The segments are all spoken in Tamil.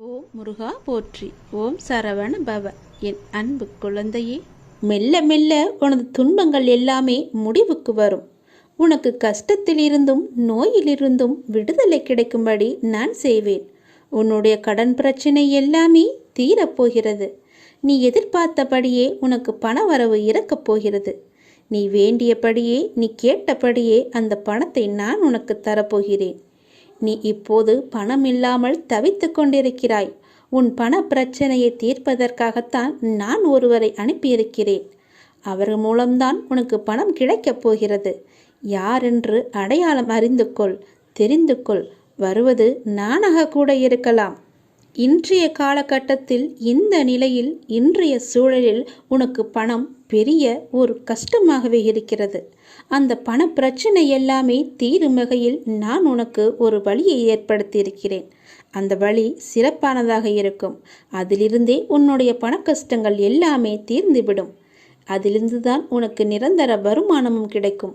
ஓம் முருகா போற்றி. ஓம் சரவண பவ. என் அன்பு குழந்தையே மெல்ல மெல்ல உனது துன்பங்கள் எல்லாமே முடிவுக்கு வரும். உனக்கு கஷ்டத்திலிருந்தும் நோயிலிருந்தும் விடுதலை கிடைக்கும்படி நான் செய்வேன். உன்னுடைய கடன் பிரச்சனை எல்லாமே தீரப்போகிறது நீ எதிர்பார்த்தபடியே உனக்கு பண வரவு இறக்கப் போகிறது. நீ வேண்டியபடியே நீ கேட்டபடியே அந்த பணத்தை நான் உனக்கு தரப்போகிறேன். நீ இப்போது பணம் இல்லாமல் தவித்து கொண்டிருக்கிறாய். உன் பண பிரச்சனையை தீர்ப்பதற்காகத்தான் நான் ஒருவரை அனுப்பியிருக்கிறேன். அவர் மூலம்தான் உனக்கு பணம் கிடைக்கப் போகிறது. யாரென்று அடையாளம் அறிந்து கொள் தெரிந்து கொள் வருவது நானாக கூட இருக்கலாம். இன்றைய காலகட்டத்தில் இந்த நிலையில் இன்றைய சூழலில் உனக்கு பணம் பெரிய ஒரு கஷ்டமாகவே இருக்கிறது. அந்த பண பிரச்சனை எல்லாமே தீரும் வகையில் நான் உனக்கு ஒரு வழியை ஏற்படுத்தியிருக்கிறேன். அந்த வழி சிறப்பானதாக இருக்கும். அதிலிருந்தே உன்னுடைய பண கஷ்டங்கள் எல்லாமே தீர்ந்துவிடும். அதிலிருந்து தான் உனக்கு நிரந்தர வருமானமும் கிடைக்கும்.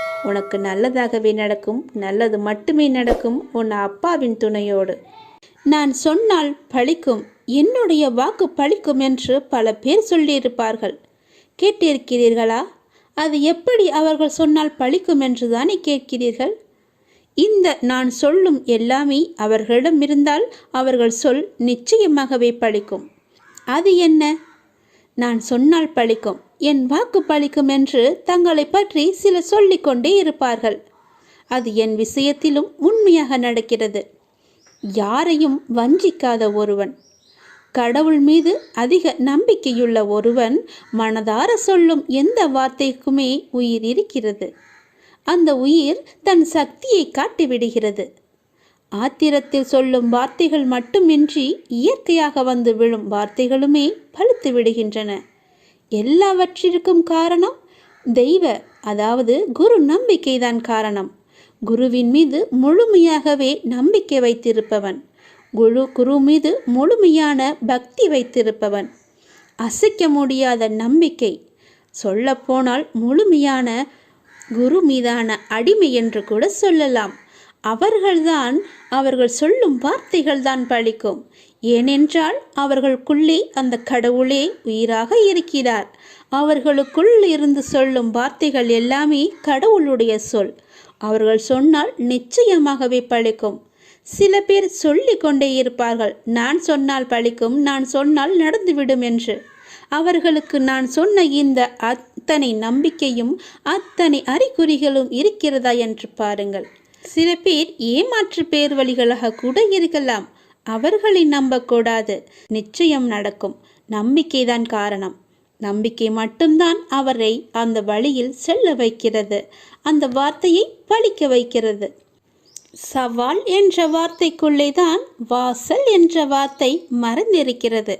உனக்கு நல்லதாகவே நடக்கும் நல்லது மட்டுமே நடக்கும் உன் அப்பாவின் துணையோடு. நான் சொன்னால் பழிக்கும் என்னுடைய வாக்கு பழிக்கும் என்று பல பேர் சொல்லியிருப்பார்கள். கேட்டிருக்கிறீர்களா? அது எப்படி அவர்கள் சொன்னால் பழிக்கும் என்று தானே கேட்கிறீர்கள்? இந்த நான் சொல்லும் எல்லாமே அவர்களிடம் இருந்தால் அவர்கள் சொல் நிச்சயமாகவே பழிக்கும். அது என்ன? நான் சொன்னால் பழிக்கும் என் வாக்கு பழிக்கும் என்று தங்களை பற்றி சிலர் சொல்லிக்கொண்டே இருப்பார்கள். அது என் விஷயத்திலும் உண்மையாக நடக்கிறது. யாரையும் வஞ்சிக்காத ஒருவன். கடவுள் மீது அதிக நம்பிக்கையுள்ள ஒருவன் மனதார சொல்லும் எந்த வார்த்தைக்குமே உயிர் இருக்கிறது. அந்த உயிர் தன் சக்தியை காட்டிவிடுகிறது. ஆத்திரத்தில் சொல்லும் வார்த்தைகள் மட்டுமின்றி இயற்கையாக வந்து விழும் வார்த்தைகளுமே பழுத்து விடுகின்றன. எல்லாவற்றிற்கும் காரணம் தெய்வ அதாவது குரு நம்பிக்கைதான் காரணம். குருவின் மீது முழுமையாகவே நம்பிக்கை வைத்திருப்பவன். குரு குரு மீது முழுமையான பக்தி வைத்திருப்பவன். அசைக்க முடியாத நம்பிக்கை. சொல்லப்போனால் முழுமையான குரு மீதான அடிமை என்று கூட சொல்லலாம். அவர்கள்தான் அவர்கள் சொல்லும் வார்த்தைகள் தான் பழிக்கும். ஏனென்றால் அவர்களுக்குள்ளே அந்த கடவுளே உயிராக இருக்கிறார். அவர்களுக்குள் இருந்து சொல்லும் வார்த்தைகள் எல்லாமே கடவுளுடைய சொல். அவர்கள் சொன்னால் நிச்சயமாகவே பழிக்கும். சில பேர் சொல்லி கொண்டே இருப்பார்கள் நான் சொன்னால் பழிக்கும் நான் சொன்னால் நடந்துவிடும் என்று. அவர்களுக்கு நான் சொன்ன இந்த அத்தனை நம்பிக்கையும் அத்தனை அறிகுறிகளும் இருக்கிறதா என்று பாருங்கள். சில பேர் ஏமாற்று பேர் வழிகளாக கூட இருக்கலாம். அவர்களை நம்பக்கூடாது. நிச்சயம் நடக்கும். நம்பிக்கைதான் காரணம். நம்பிக்கை மட்டும்தான் அவரை அந்த வழியில் செல்ல வைக்கிறது. அந்த வார்த்தையை பழிக்க வைக்கிறது. சவால் என்ற வார்த்தைக்குள்ளே தான் வாசல் என்ற வார்த்தை மறந்திருக்கிறது.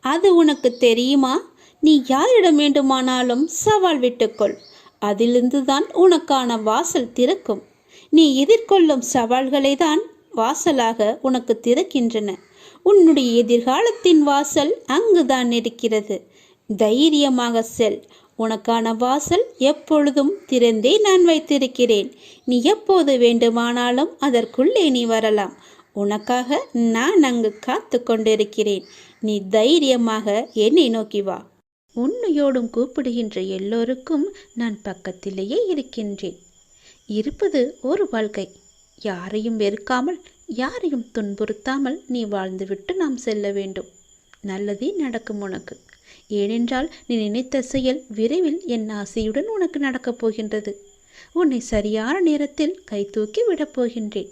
அது உனக்கு தெரியுமா? நீ யாரிடம் வேண்டுமானாலும் சவால் விட்டுக்கொள். அதிலிருந்து தான் உனக்கான வாசல் திறக்கும். நீ எதிர்கொள்ளும் சவால்களை தான் வாசலாக உனக்கு திறக்கின்றன. உன்னுடைய எதிர்காலத்தின் வாசல் அங்குதான் இருக்கிறது. தைரியமாக செல். உனக்கான வாசல் எப்பொழுதும் திறந்தே நான் வைத்திருக்கிறேன். நீ எப்போது வேண்டுமானாலும் அதற்குள்ளே நீ வரலாம். உனக்காக நான் அங்கு காத்து கொண்டிருக்கிறேன். நீ தைரியமாக என்னை நோக்கி வா. உன்னையோடும் கூப்பிடுகின்ற எல்லோருக்கும் நான் பக்கத்திலேயே இருக்கின்றேன். இருப்பது ஒரு வாழ்க்கை. யாரையும் வெறுக்காமல் யாரையும் துன்புறுத்தாமல் நீ வாழ்ந்துவிட்டு நாம் செல்ல வேண்டும். நல்லதே நடக்கும் உனக்கு. ஏனென்றால் நீ நினைத்த செயல் விரைவில் என் ஆசையுடன் உனக்கு நடக்கப் போகின்றது. உன்னை சரியான நேரத்தில் கை தூக்கி விடப் போகின்றேன்.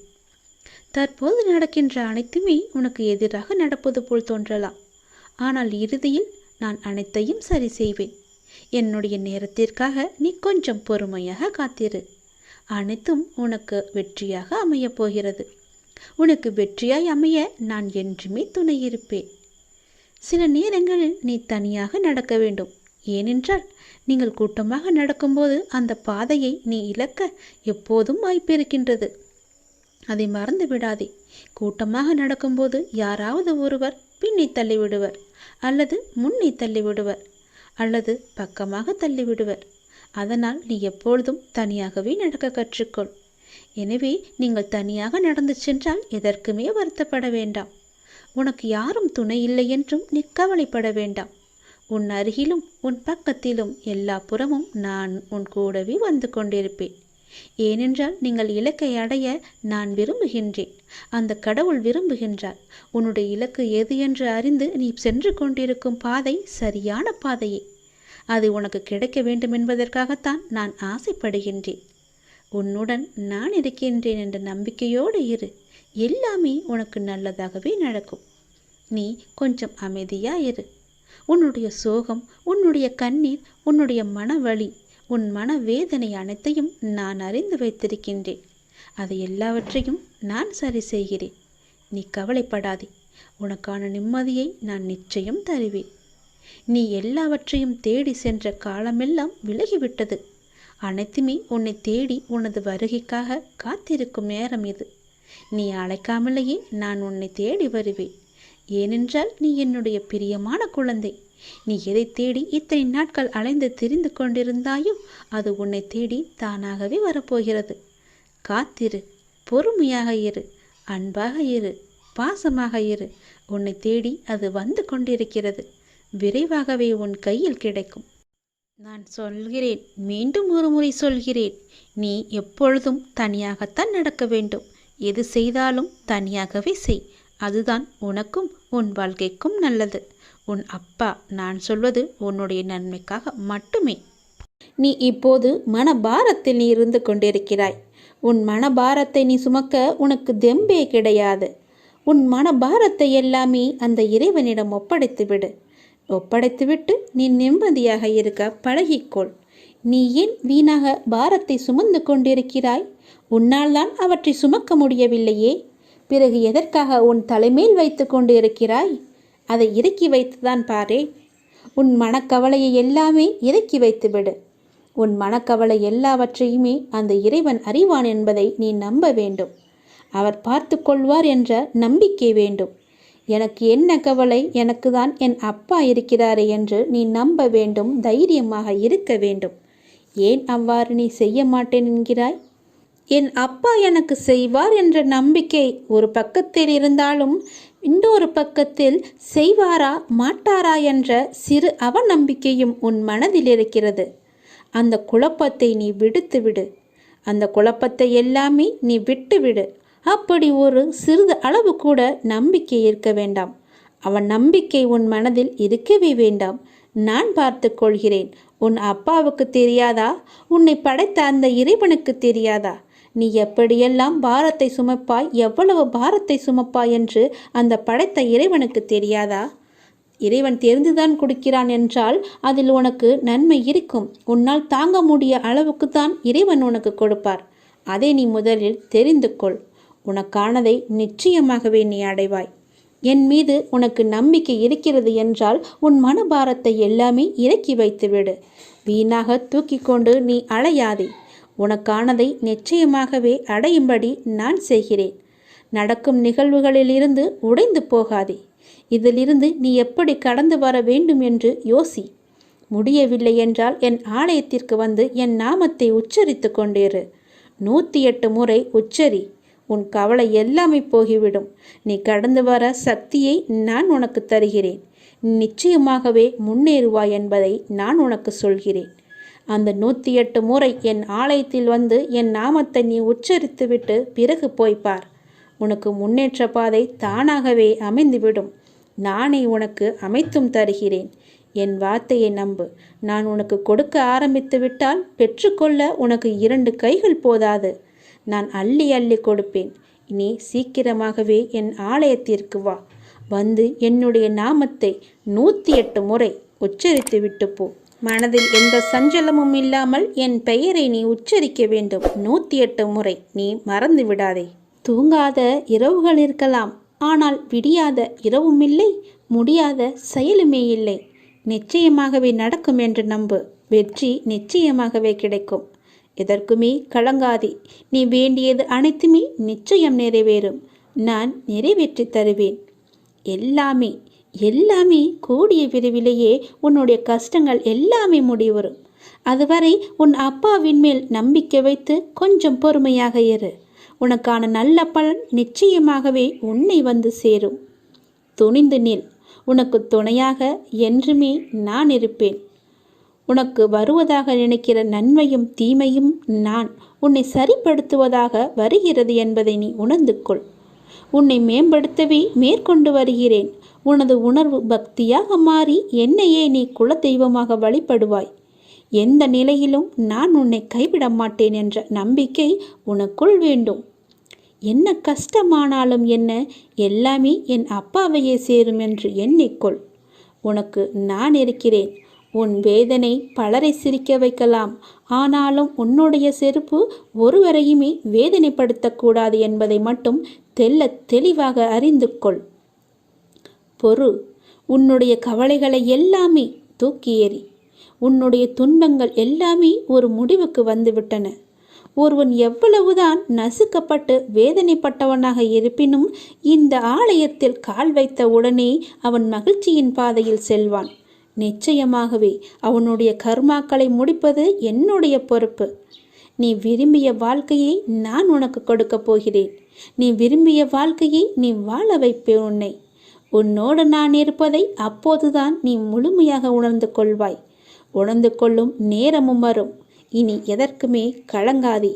தற்போது நடக்கின்ற அனைத்துமே உனக்கு எதிராக நடப்பது போல் தோன்றலாம். ஆனால் இறுதியில் நான் அனைத்தையும் சரி செய்வேன். என்னுடைய நேரத்திற்காக நீ கொஞ்சம் பொறுமையாக காத்திரு. அனைத்தும் உனக்கு வெற்றியாக அமையப் போகிறது உனக்கு வெற்றியாய் அமைய நான் என்றுமே துணை இருப்பேன் சில நேரங்களில் நீ தனியாக நடக்க வேண்டும். ஏனென்றால் நீங்கள் கூட்டமாக நடக்கும்போது அந்த பாதையை நீ இழக்க எப்போதும் வாய்ப்பிருக்கின்றது. அதை மறந்து விடாதே. கூட்டமாக நடக்கும்போது யாராவது ஒருவர் பின்னே தள்ளிவிடுவர் அல்லது முன்னே தள்ளிவிடுவர் அல்லது பக்கமாக தள்ளிவிடுவர். அதனால் நீ எப்பொழுதும் தனியாகவே நடக்க கற்றுக்கொள். எனவே நீங்கள் தனியாக நடந்து சென்றால் எதற்குமே வருத்தப்பட வேண்டாம். உனக்கு யாரும் துணை இல்லை என்றும் நீ கவலைப்பட வேண்டாம். உன் அருகிலும் உன் பக்கத்திலும் எல்லா புறமும் நான் உன் கூடவே வந்து கொண்டிருப்பேன். ஏனென்றால் நீங்கள் இலக்கை அடைய நான் விரும்புகின்றேன். அந்த கடவுள் விரும்புகின்றார். உன்னுடைய இலக்கு எது என்று அறிந்து நீ சென்று கொண்டிருக்கும் பாதை சரியான பாதையே. அது உனக்கு கிடைக்க வேண்டும் என்பதற்காகத்தான் நான் ஆசைப்படுகின்றேன். உன்னுடன் நான் இருக்கின்றேன் என்ற நம்பிக்கையோடு இரு. எல்லாமே உனக்கு நல்லதாகவே நடக்கும். நீ கொஞ்சம் அமைதியா இரு. உன்னுடைய சோகம் உன்னுடைய கண்ணீர் உன்னுடைய மனவழி உன் மன வேதனை அனைத்தையும் நான் அறிந்து வைத்திருக்கின்றேன். அதை எல்லாவற்றையும் நான் சரி செய்கிறேன். நீ கவலைப்படாதே. உனக்கான நிம்மதியை நான் நிச்சயம் தருவேன். நீ எல்லாவற்றையும் தேடி சென்ற காலமெல்லாம் விலகிவிட்டது. அனைத்துமே உன்னை தேடி உனது வருகைக்காக காத்திருக்கும் நேரம் இது. நீ அழைக்காமலேயே நான் உன்னை தேடி வருவேன். ஏனென்றால் நீ என்னுடைய பிரியமான குழந்தை. நீ எதை தேடி இத்தனை நாட்கள் அலைந்து திரிந்து கொண்டிருந்தாயோ அது உன்னை தேடி தானாகவே வரப்போகிறது. காத்திரு பொறுமையாக இரு அன்பாக இரு பாசமாக இரு. உன்னை தேடி அது வந்து கொண்டிருக்கிறது. விரைவாகவே உன் கையில் கிடைக்கும். நான் சொல்கிறேன் மீண்டும் ஒரு முறை சொல்கிறேன் நீ எப்பொழுதும் தனியாகத்தான் நடக்க வேண்டும். எது செய்தாலும் தனியாகவே செய். அதுதான் உனக்கும் உன் வாழ்க்கைக்கும் நல்லது. உன் அப்பா நான் சொல்வது உன்னுடைய நன்மைக்காக மட்டுமே. நீ இப்போது மனபாரத்தில் நீ இருந்து கொண்டிருக்கிறாய். உன் மனபாரத்தை நீ சுமக்க உனக்கு தெம்பே கிடையாது. உன் மனபாரத்தை எல்லாமே அந்த இறைவனிடம் ஒப்படைத்து விடு ஒப்படைத்துவிட்டு நீ நிம்மதியாக இருக்க பழகிக்கொள். நீ ஏன் வீணாக பாரத்தை சுமந்து கொண்டிருக்கிறாய்? உன்னால் தான் அவற்றை சுமக்க முடியவில்லையே. பிறகு எதற்காக உன் தலைமேல் வைத்து கொண்டு இருக்கிறாய் அதை இறக்கி வைத்துதான் பாரே. உன் மனக்கவலையை எல்லாமே இறக்கி வைத்துவிடு. உன் மனக்கவலை எல்லாவற்றையுமே அந்த இறைவன் அறிவான் என்பதை நீ நம்ப வேண்டும். அவர் பார்த்து கொள்வார் என்ற நம்பிக்கை வேண்டும். எனக்கு என்ன கவலை? எனக்கு தான் என் அப்பா இருக்கிறாரே என்று நீ நம்ப வேண்டும் தைரியமாக இருக்க வேண்டும். ஏன் அவ்வாறு நீ செய்ய மாட்டேன் என்கிறாய்? என் அப்பா எனக்கு செய்வார் என்ற நம்பிக்கை ஒரு பக்கத்தில் இருந்தாலும் இன்னொரு பக்கத்தில் செய்வாரா மாட்டாரா என்ற சிறு அவநம்பிக்கையும் உன் மனதில் இருக்கிறது. அந்த குழப்பத்தை நீ விடுத்து விடு அந்த குழப்பத்தை எல்லாமே நீ விட்டுவிடு. அப்படி ஒரு சிறிது அளவு கூட நம்பிக்கை இருக்க வேண்டாம். அவன் நம்பிக்கை உன் மனதில் இருக்கவே வேண்டாம். நான் பார்த்து கொள்கிறேன். உன் அப்பாவுக்கு தெரியாதா? உன்னை படைத்த அந்த இறைவனுக்கு தெரியாதா? நீ எப்படியெல்லாம் பாரத்தை சுமப்பாய் எவ்வளவு பாரத்தை சுமப்பாய் என்று அந்த படைத்த இறைவனுக்கு தெரியாதா? இறைவன் தெரிந்துதான் கொடுக்கிறான் என்றால் அதில் உனக்கு நன்மை இருக்கும். உன்னால் தாங்க முடிய அளவுக்கு தான் இறைவன் உனக்கு கொடுப்பார். அதை நீ முதலில் தெரிந்து கொள். உனக்கானதை நிச்சயமாகவே நீ அடைவாய். என் மீது உனக்கு நம்பிக்கை இருக்கிறது என்றால் உன் மனபாரத்தை எல்லாமே இறக்கி வைத்துவிடு. வீணாக தூக்கி கொண்டு நீ அலையாதே. உனக்கானதை நிச்சயமாகவே அடையும்படி நான் செய்கிறேன். நடக்கும் நிகழ்வுகளிலிருந்து உடைந்து போகாதே. இதிலிருந்து நீ எப்படி கடந்து வர வேண்டும் என்று யோசி. முடியவில்லை என்றால் என் ஆலயத்திற்கு வந்து என் நாமத்தை உச்சரித்து கொண்டேரு நூற்றி எட்டு முறை உச்சரி. உன் கவலை எல்லாமே போகிவிடும். நீ கடந்து வர சக்தியை நான் உனக்கு தருகிறேன். நிச்சயமாகவே முன்னேறுவாய் என்பதை நான் உனக்கு சொல்கிறேன். அந்த நூற்றி எட்டு முறை என் ஆலயத்தில் வந்து என் நாமத்தை நீ உச்சரித்துவிட்டு பிறகு போய்ப்பார் உனக்கு முன்னேற்ற பாதை தானாகவே அமைந்துவிடும். நானே உனக்கு அமைத்தும் தருகிறேன். என் வார்த்தையை நம்பு. நான் உனக்கு கொடுக்க ஆரம்பித்து விட்டால் பெற்றுக்கொள்ள உனக்கு இரண்டு கைகள் போதாது. நான் அள்ளி அள்ளி கொடுப்பேன். நீ சீக்கிரமாகவே என் ஆலயத்திற்கு வா. வந்து என்னுடைய நாமத்தை நூற்றி எட்டு முறை உச்சரித்து விட்டு போ. மனதில் எந்த சஞ்சலமும் இல்லாமல் என் பெயரை நீ உச்சரிக்க வேண்டும். நூற்றி எட்டு முறை நீ மறந்து விடாதே. தூங்காத இரவுகள் இருக்கலாம். ஆனால் விடியாத இரவும் இல்லை முடியாத செயலுமே இல்லை. நிச்சயமாகவே நடக்கும் என்று நம்பு. வெற்றி நிச்சயமாகவே கிடைக்கும். எதற்குமே கலங்காதே. நீ வேண்டியது அனைத்துமே நிச்சயம் நிறைவேறும். நான் நிறைவேற்றி தருவேன். எல்லாமே எல்லாமே கூடிய விரைவிலேயே உன்னுடைய கஷ்டங்கள் எல்லாமே முடிவரும் அதுவரை உன் அப்பாவின் மேல் நம்பிக்கை வைத்து கொஞ்சம் பொறுமையாக இரு. உனக்கான நல்ல பலன் நிச்சயமாகவே உன்னை வந்து சேரும். துணிந்து நில். உனக்கு துணையாக என்றுமே நான் இருப்பேன். உனக்கு வருவதாக நினைக்கிற நன்மையும் தீமையும் நான் உன்னை சரிப்படுத்துவதாக வருகிறது என்பதை நீ உணர்ந்து கொள் உன்னை மேம்படுத்தவே மேற்கொண்டு வருகிறேன். உனது உணர்வு பக்தியாக மாறி என்னையே நீ குலதெய்வமாக வழிபடுவாய். எந்த நிலையிலும் நான் உன்னை கைவிட மாட்டேன் என்ற நம்பிக்கை உனக்குள் வேண்டும். என்ன கஷ்டமானாலும் என்ன எல்லாமே என் அப்பாவையே சேரும் என்று எண்ணிக்கொள். உனக்கு நான் இருக்கிறேன். உன் வேதனை பலரை சிரிக்க வைக்கலாம். ஆனாலும் உன்னுடைய செருப்பு ஒருவரையுமே வேதனைப்படுத்தக்கூடாது என்பதை மட்டும் தெல்ல தெளிவாக அறிந்து கொள். பொறு. உன்னுடைய கவலைகளை எல்லாமே தூக்கி ஏறி. உன்னுடைய துன்பங்கள் எல்லாமே ஒரு முடிவுக்கு வந்துவிட்டன. ஒருவன் எவ்வளவுதான் நசுக்கப்பட்டு வேதனைப்பட்டவனாக இருப்பினும் இந்த ஆலயத்தில் கால் வைத்த உடனே அவன் மகிழ்ச்சியின் பாதையில் செல்வான். நிச்சயமாகவே அவனுடைய கர்மாக்களை முடிப்பது என்னுடைய பொறுப்பு. நீ விரும்பிய வாழ்க்கையை நான் உனக்கு கொடுக்கப் போகிறேன். நீ விரும்பிய வாழ்க்கையை நீ வாழ வைப்பேன் உன்னை. உன்னோடு நான் இருப்பதை அப்போதுதான் நீ முழுமையாக உணர்ந்து கொள்வாய். உணர்ந்து கொள்ளும் நேரமும் வரும். இனி எதற்குமே கலங்காதே.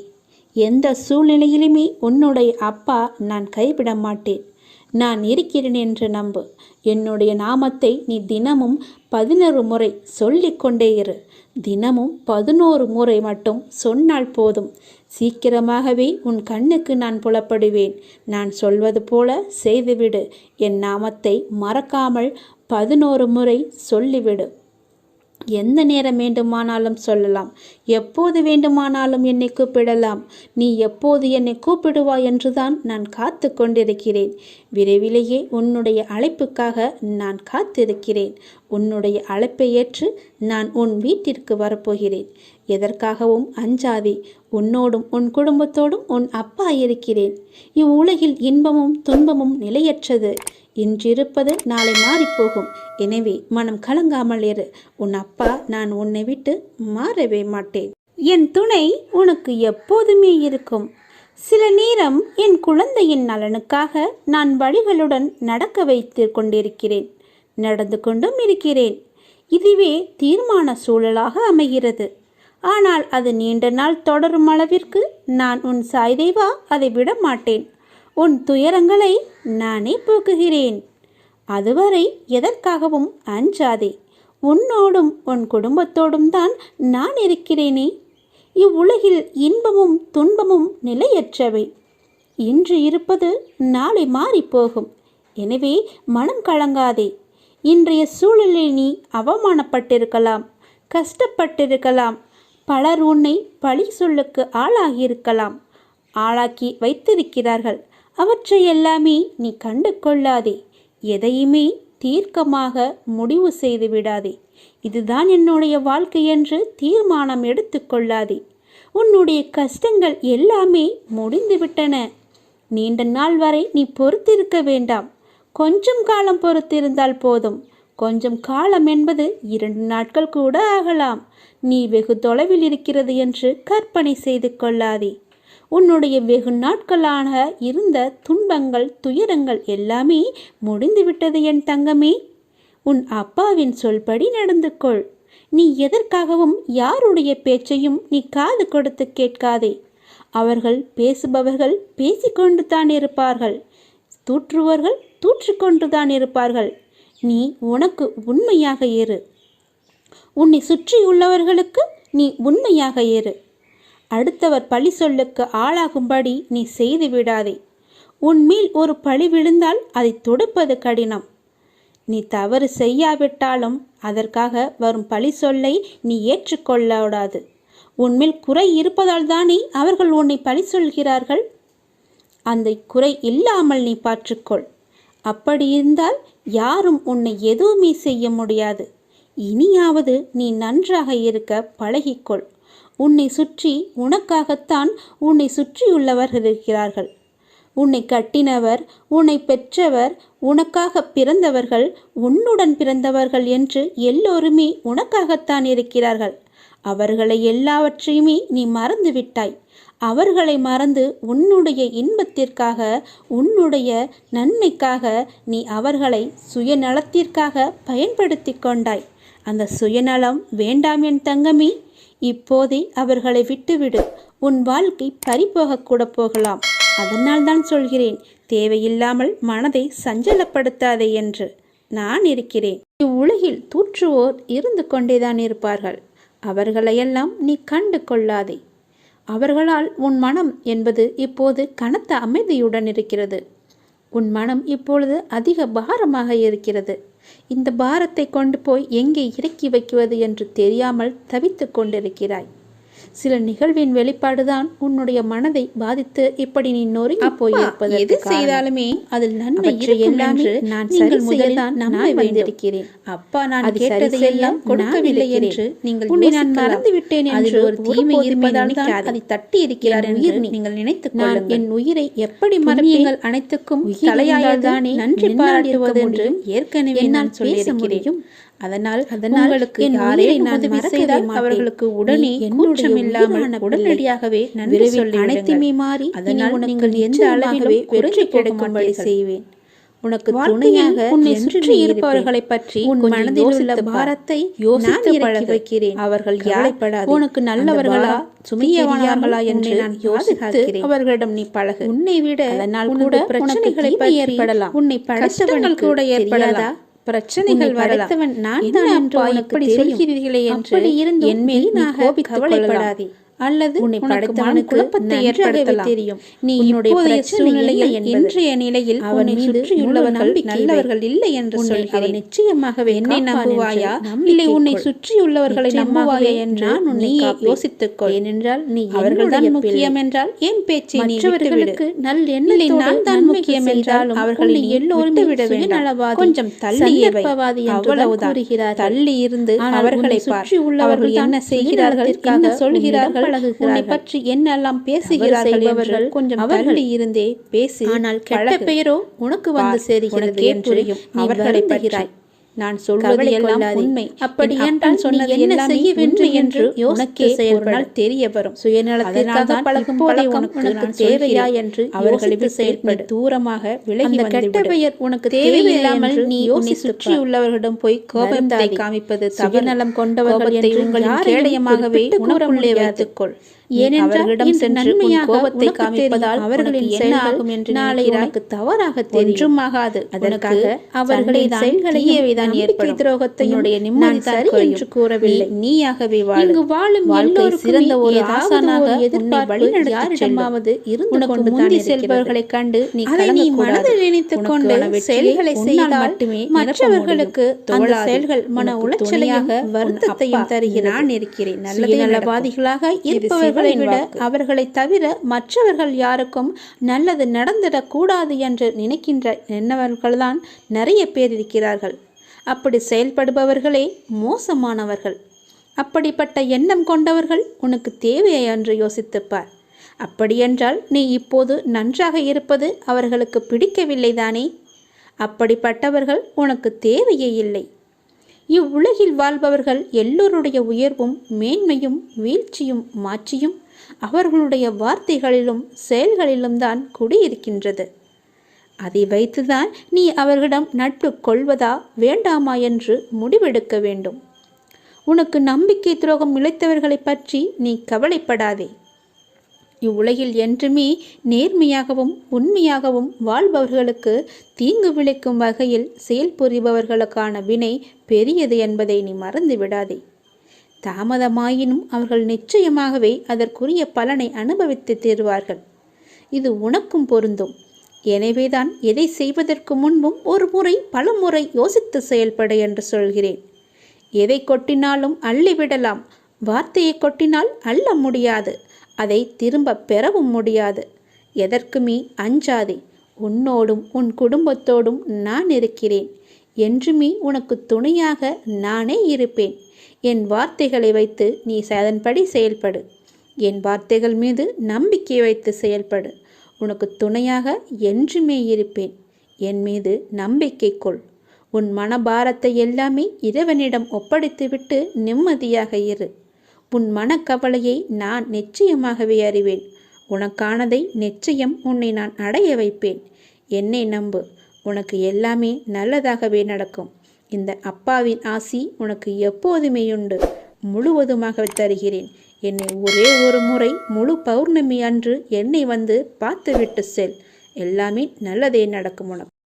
எந்த சூழ்நிலையிலுமே உன்னுடைய அப்பா நான் கைவிட மாட்டேன். நான் இருக்கிறேன் என்று நம்பு. என்னுடைய நாமத்தை நீ தினமும் பதினொரு முறை சொல்லிக்கொண்டே இரு. தினமும் பதினோரு முறை மட்டும் சொன்னால் போதும். சீக்கிரமாகவே உன் கண்ணுக்கு நான் புலப்படுவேன். நான் சொல்வது போல செய்துவிடு. என் நாமத்தை மறக்காமல் பதினோரு முறை சொல்லிவிடு. எந்த நேரம் வேண்டுமானாலும் சொல்லலாம். எப்போது வேண்டுமானாலும் என்னை கூப்பிடலாம். நீ எப்போது என்னை கூப்பிடுவாய் என்றுதான் நான் காத்து கொண்டிருக்கிறேன். விரைவிலேயே உன்னுடைய அழைப்புக்காக நான் காத்திருக்கிறேன். உன்னுடைய அழைப்பை ஏற்று நான் உன் வீட்டிற்கு வரப்போகிறேன். எதற்காகவும் அஞ்சாதே உன்னோடும் உன் குடும்பத்தோடும் உன் அப்பா இருக்கிறேன். இவ்வுலகில் இன்பமும் துன்பமும் நிலையற்றது. இன்றிருப்பது நாளை மாறிப்போகும். எனவே மனம் கலங்காமல் இரு. உன் அப்பா நான் உன்னை விட்டு மாறவே மாட்டேன். என் துணை உனக்கு எப்போதுமே இருக்கும். சில நேரம் என் குழந்தையின் நலனுக்காக நான் வழிகளுடன் நடக்க வைத்து கொண்டிருக்கிறேன். நடந்து கொண்டும் இருக்கிறேன். இதுவே தீர்மான சூழலாக அமைகிறது. ஆனால் அது நீண்ட நாள் தொடரும் அளவிற்கு நான் உன் சாய்தேவா அதை விட மாட்டேன் உன் துயரங்களை நானே போக்குகிறேன். அதுவரை எதற்காகவும் அஞ்சாதே. உன்னோடும் உன் குடும்பத்தோடும் தான் நான் இருக்கிறேனே. இவ்வுலகில் இன்பமும் துன்பமும் நிலையற்றவை. இன்று இருப்பது நாளை மாறிப்போகும். எனவே மனம் கலங்காதே. இன்றைய சூழலில் நீ அவமானப்பட்டிருக்கலாம் கஷ்டப்பட்டிருக்கலாம். பலர் உன்னை பழி சொல்லுக்கு ஆளாகியிருக்கலாம். ஆளாக்கி வைத்திருக்கிறார்கள். அவற்றை எல்லாமே நீ கண்டு கொள்ளாதே எதையுமே தீர்க்கமாக முடிவு செய்து விடாதே. இதுதான் என்னுடைய வாழ்க்கை என்று தீர்மானம் எடுத்துக்கொள்ளாதே உன்னுடைய கஷ்டங்கள் எல்லாமே முடிந்துவிட்டன நீண்ட நாள் வரை நீ பொறுத்திருக்க வேண்டாம். கொஞ்சம் காலம் பொறுத்திருந்தால் போதும். கொஞ்சம் காலம் என்பது இரண்டு நாட்கள் கூட ஆகலாம். நீ வெகு தொலைவில் இருக்கிறது என்று கற்பனை செய்து கொள்ளாதே. உன்னுடைய வெகு நாட்களாக இருந்த துன்பங்கள் துயரங்கள் எல்லாமே முடிந்துவிட்டது என் தங்கமே. உன் அப்பாவின் சொல்படி நடந்து கொள் நீ எதற்காகவும் யாருடைய பேச்சையும் நீ காது கொடுத்து கேட்காதே. அவர்கள் பேசுபவர்கள் பேசிக்கொண்டு தான் இருப்பார்கள். தூற்றுவர்கள் தூற்றிக்கொண்டு தான் இருப்பார்கள். நீ உனக்கு உண்மையாக இரு. உன்னை சுற்றியுள்ளவர்களுக்கு நீ உண்மையாக இரு. அடுத்தவர் பழி சொல்லுக்கு ஆளாகும்படி நீ செய்து விடாதே. உன்மேல் ஒரு பழி விழுந்தால் அதை தொடுப்பது கடினம். நீ தவறு செய்யாவிட்டாலும் அதற்காக வரும் பழி சொல்லை நீ ஏற்றுக்கொள்ளக்கூடாது உன்மேல் குறை இருப்பதால் தானே அவர்கள் உன்னை பழி சொல்கிறார்கள்? அந்த குறை இல்லாமல் நீ பாற்றுக்கொள் அப்படி இருந்தால் யாரும் உன்னை எதுவுமே செய்ய முடியாது. இனியாவது நீ நன்றாக இருக்க பழகிக்கொள். உன்னை சுற்றி உனக்காகத்தான் உன்னை சுற்றியுள்ளவர்கள் இருக்கிறார்கள். உன்னை கட்டினவர் உன்னை பெற்றவர் உனக்காக பிறந்தவர்கள் உன்னுடன் பிறந்தவர்கள் என்று எல்லோருமே உனக்காகத்தான் இருக்கிறார்கள். அவர்களை எல்லாவற்றையுமே நீ மறந்து விட்டாய் அவர்களை மறந்து உன்னுடைய இன்பத்திற்காக உன்னுடைய நன்மைக்காக நீ அவர்களை சுயநலத்திற்காக பயன்படுத்தி கொண்டாய். அந்த சுயநலம் வேண்டாம் என் தங்கமே இப்போதே அவர்களை விட்டுவிடு. உன் வாழ்க்கை பறிபோகக்கூட போகலாம். அதனால் தான் சொல்கிறேன் தேவையில்லாமல் மனதை சஞ்சலப்படுத்தாதே என்று. நான் இருக்கிறேன். இவ்வுலகில் தூற்றுவோர் இருந்து கொண்டேதான் இருப்பார்கள். அவர்களையெல்லாம் நீ கண்டு கொள்ளாதே. அவர்களால் உன் மனம் என்பது இப்போது கனத்த அமைதியுடன் இருக்கிறது. உன் மனம் இப்பொழுது அதிக பாரமாக இருக்கிறது. இந்த பாரத்தை கொண்டு போய் எங்கே இறக்கி வைக்குவது என்று தெரியாமல் தவித்து கொண்டிருக்கிறாய். சில நிகழ்வின் வெளிப்பாடுதான் உன்னுடைய மனதை பாதித்து இப்படி நீ நொறுங்கி போயிருப்பது எது செய்தாலுமே அதில் நன்மை எல்லாமே நான் சரி முதல்தான் நம்ப வந்திருக்கிறேன் அப்பா நான் கேட்டது எல்லாம் கொடுக்கவில்லை என்று நீங்கள் உன்னை நான் மறந்து விட்டேன் என்று ஒரு தீமை இருப்பதால் தான் அதை தட்டி இருக்கிறார் என்று நீங்கள் நினைத்துக் கொள்ளுங்கள். என் உயிரை எப்படி மறப்பீங்கள் அனைத்துக்கும் தலையாயதானே நன்றி பாராட்டுவது என்று ஏற்கனவே நான் சொல்லியிருக்கிறேன். அதனால் அதனால் யாரை நான் மறக்கவே அவர்களுக்கு உடனே கூச்சம் இல்லாமல் உடனடியாகவே நன்றி சொல்லி அனைத்துமே மாறி அதனால் நீங்கள் எந்த அளவிலும் வெற்றி கிடைக்கும்படி செய்வேன். உனக்கு துணையாக உன்னை சுற்றி இருப்பவர்களை பற்றி உன் மனதில் உள்ள பாரத்தை யோசித்து பழக. வைக்கிறேன். அவர்கள் யாரைப்படாது உனக்கு நல்லவர்களா? சுமையவானார்களா என்று நான் யோசித்து அவர்களிடம் நீ பழகு. உன்னை விட அதனால் கூட பிரச்சனைகளை ஏற்படலாம். உன்னை படைத்தவர்கள் கூட ஏற்படலாம். பிரச்சனைகள் வரத்தவன் நான் தான் என்று இப்படி சொல்கிறீர்களே என்று என் மேல் நீ கவலைப்படாதே அல்லது உன்னை படைத்தவனு குழப்பத்தை ஏற்படுத்தலாம். தெரியும் நீ இப்போதைய சூழ்நிலையில் இன்றைய நிலையில் அவனை சுற்றியுள்ளவர்கள் நல்லவர்கள் இல்லை என்று சொல்கிறேன். நிச்சயமாகவே என்னை நம்புவாயா? இல்லை உன்னை சுற்றியுள்ளவர்களை நம்புவாயா என்று நான் உன்னை யோசித்துக்கொள் ஏனென்றால் நீ அவர்கள் தான் முக்கியம் என்றால் என் பேச்சை மற்றவர்களுக்கு நல் எண்ணலை நான் தான் முக்கியம் என்றாலும் அவர்களை எல்லோரும் விட வேண்டும். கொஞ்சம் தள்ளியவை அவ்வளவுதான். தள்ளி இருந்து அவர்களை சுற்றி உள்ளவர்கள் என்ன செய்கிறார்கள்? என்ன சொல்கிறார்கள்? உன்னை பற்றி என்னெல்லாம் பேசுகிறார்கள் அவர்கள் கொஞ்சம் அவர்கள் இருந்தே பேசி ஆனால் கெட்ட பெயரோ உனக்கு வந்து சேருகிறது என்று அவர்களை பகிறாய் நான் சொல்வது எல்லாம் உண்மை. அப்படி என்றால் சொன்னது என்ன செய்ய வேண்டும் என்று உனக்கே செயல்பட தெரிய வரும் சுயநலத்திற்காக பழகும் உனக்கு தேவையா என்று அவர்களுக்கு செயல்பட. தூரமாக விலகி கெட்ட பெயர் உனக்கு தேவையில்லாமல் நீ உன்னை சுற்றியுள்ளவர்களிடம் போய் கோபத்தை காமிப்பது சுயநலம் கொண்டவர்கள் உங்கள் கேடயமாகவே உனக்குள்ளே வைத்துக்கொள். ஏனென்றால் நன்மையாக கோபத்தை காமிப்பதால் அவர்களின் என்ன ஆகும் என்று நாளை உனக்கு தவறாக தெரியும். ஆகாது அதற்காக அவர்களின் செயல்களையேதான் ஏற்படும். துரோகத்தையுடைய நிம்மதி சரி என்று கூறவில்லை. நீயாகவே இங்கு வாழும் எல்லோரும் சிறந்த ஒரு ஆசானாக எதிர்பார்ப்பு யாரிடமாவது இருந்து கொண்டு முந்தி செல்பவர்களை கண்டு நீ நீ மனதில் நினைத்துக் கொண்டு செயல்களை செய்தால் மட்டுமே மற்றவர்களுக்கு அந்த செயல்கள் மன உளைச்சலையாக வருத்தத்தையும் தருகிறான். இருக்கிறேன். நல்ல நல்லவாதிகளாக இருப்பவர்கள் அவர்களை விட அவர்களை தவிர மற்றவர்கள் யாருக்கும் நல்லது நடந்திடக்கூடாது என்று நினைக்கின்ற என்னவர்கள்தான் நிறைய பேர் இருக்கிறார்கள். அப்படி செயல்படுபவர்களே மோசமானவர்கள். அப்படிப்பட்ட எண்ணம் கொண்டவர்கள் உனக்கு தேவையை என்று யோசித்துப்பார். அப்படியென்றால் நீ இப்போது நன்றாக இருப்பது அவர்களுக்கு பிடிக்கவில்லைதானே? அப்படிப்பட்டவர்கள் உனக்கு தேவையே இல்லை. இவ்வுலகில் வாழ்பவர்கள் எல்லோருடைய உயர்வும் மேன்மையும் வீழ்ச்சியும் மாற்றியும் அவர்களுடைய வார்த்தைகளிலும் செயல்களிலும் தான் குடியிருக்கின்றது. அதை வைத்துதான் நீ அவர்களிடம் நட்பு கொள்வதா வேண்டாமா என்று முடிவெடுக்க வேண்டும். உனக்கு நம்பிக்கை துரோகம் இழைத்தவர்களை பற்றி நீ கவலைப்படாதே. இவ்வுலகில் என்றுமே நேர்மையாகவும் உண்மையாகவும் வாழ்பவர்களுக்கு தீங்கு விளைக்கும் வகையில் செயல்புரிபவர்களுக்கான வினை பெரியது என்பதை நீ மறந்து விடாதே தாமதமாயினும் அவர்கள் நிச்சயமாகவே அதற்குரிய பலனை அனுபவித்து தீர்வார்கள். இது உனக்கும் பொருந்தும். எனவேதான் எதை செய்வதற்கு முன்பும் ஒரு முறை பல முறை யோசித்து செயல்பட என்று சொல்கிறேன். எதை கொட்டினாலும் அள்ளிவிடலாம். வார்த்தையை கொட்டினால் அள்ள முடியாது. அதை திரும்ப பெறவும் முடியாது. எதற்குமே அஞ்சாதே உன்னோடும் உன் குடும்பத்தோடும் நான் இருக்கிறேன். என்றுமே உனக்கு துணையாக நானே இருப்பேன். என் வார்த்தைகளை வைத்து நீ அதன்படி செயல்படு. என் வார்த்தைகள் மீது நம்பிக்கை வைத்து செயல்படு. உனக்கு துணையாக என்றுமே இருப்பேன். என் மீது நம்பிக்கை கொள். உன் மனபாரத்தை எல்லாமே இறைவனிடம் ஒப்படைத்துவிட்டு நிம்மதியாக இரு. உன் மனக்கவலையை நான் நிச்சயமாகவே அறிவேன். உனக்கானதை நிச்சயம் உன்னை நான் அடைய வைப்பேன். என்னை நம்பு. உனக்கு எல்லாமே நல்லதாகவே நடக்கும். இந்த அப்பாவின் ஆசி உனக்கு எப்போதுமே உண்டு. முழுவதுமாக தருகிறேன். என்னை ஒரே ஒரு முறை முழு பௌர்ணமி அன்று என்னை வந்து பார்த்துவிட்டு செல். எல்லாமே நல்லதே நடக்கும் உனக்கு.